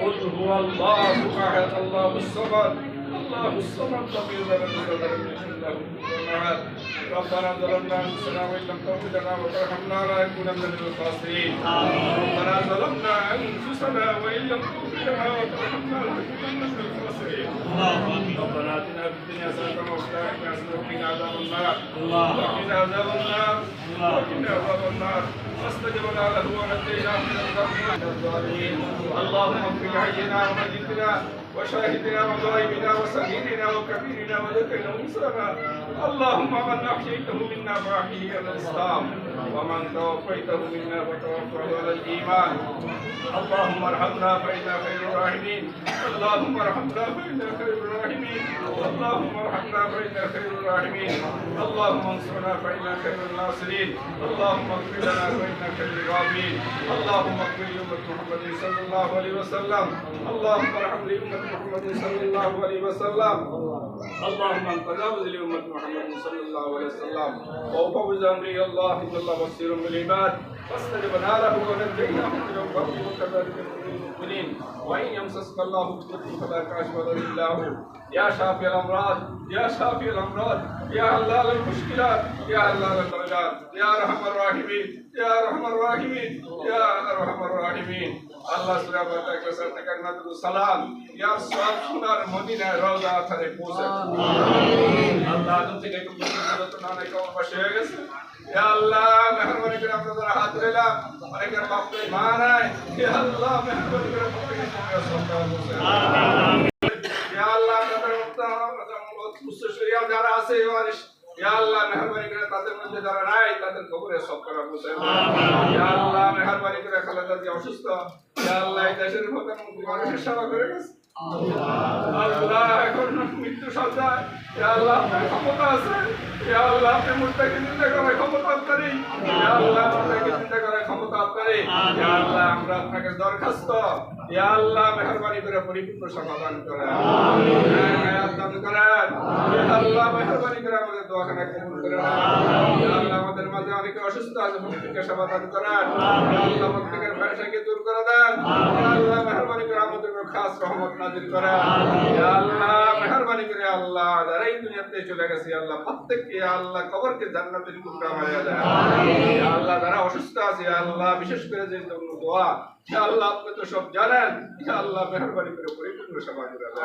قل هو الله أحد الله الصمد الله الصمد لم يلد ولم يكن له كفوا أحد. ربنا ظلمنا أنفسنا وإن لم تغفر لنا وترحمنا لنكونن من الخاسرين. ربنا ظلمنا أنفسنا وإن لم تغفر لنا وترحمنا لنكونن من الخاسرين. ربنا آتنا في الدنيا حسنة وفي الآخرة حسنة وقنا عذاب النار. وقنا عذاب النار. وقنا عذاب النار. فاستجبنا له ونجيناه من الغم اللهم اغفر حينا وميتنا وشاهدنا وغائبنا وصغيرنا وكبيرنا وذكرنا وانثانا اللهم من أحييته منا فاحيه على الاسلام ومن توفيته منا فتوفه على الإيمان. اللهم ارحمنا فانا خير الراحمين. اللهم ارحمنا فانا خير الراحمين. اللهم ارحمنا فانا خير الراحمين. اللهم انصرنا فانا خير الناصرين. اللهم اغفر لنا فانا خير الغافرين اللهم اغفر محمد صلى الله عليه وسلم. اللهم ارحم لأمة محمد صلى الله عليه وسلم. اللهم تجاوز لأمة محمد صلى الله عليه وسلم. وفوز امري الله ان الله بالعباد فاستجبنا له ونجيناه من الغم وكذلك ننجي المؤمنين وان يمسسك الله بضر فلا كاشف له الا هو يا شافي الامراض يا شافي الامراض يا حلال المشكلات يا حلال الدرجات يا ارحم الراحمين يا ارحم الراحمين يا ارحم الراحمين আল্লাহ সুরা বাতা কাছে থেকে নাদু সালাম ইয়া সব সোনার মদিনায় রওজা আথারে পৌঁছে আল্লাহ আদম থেকে একটু পর্যন্ত না নাই কম পাশে হয়ে গেছে ইয়া আল্লাহ ইয়া তাদের ইয়া মধ্যে যারা খবরে সব ইয়া মেহরবানি করে খালেদা যে অসুস্থ ইয়া করে গেছে মৃত্যু সজ্জায় আল্লাহ ক্ষমতা আছে ইয়া আল্লাহ চিন্তা করার আল্লাহ মুর্তাকে আল্লাহ, আমরা আপনাকে দরখাস্ত। আল্লাহ, মেহরবানি করে পরিপূর্ণ সমাধান আল্লাহ মেহরবানি করে আমাদের অসুস্থ আছে প্রত্যেককে সমাধান করেন। দূর করে দেন। করে আমাদের খাস রহমত নাজিল করেন। আল্লাহ যারা এই দুনিয়াতে চলে গেছে আল্লাহ প্রত্যেককে আল্লাহ কবরকে জান্নাতের টুকরা বানিয়ে দেয়। আল্লাহ যারা অসুস্থ আছে আল্লাহ বিশেষ করে যে জন্য দোয়া আল্লাহ আপনি তো সব জানেন আল্লাহ মেহরবানি করে পরিপূর্ণ করে আল্লাহ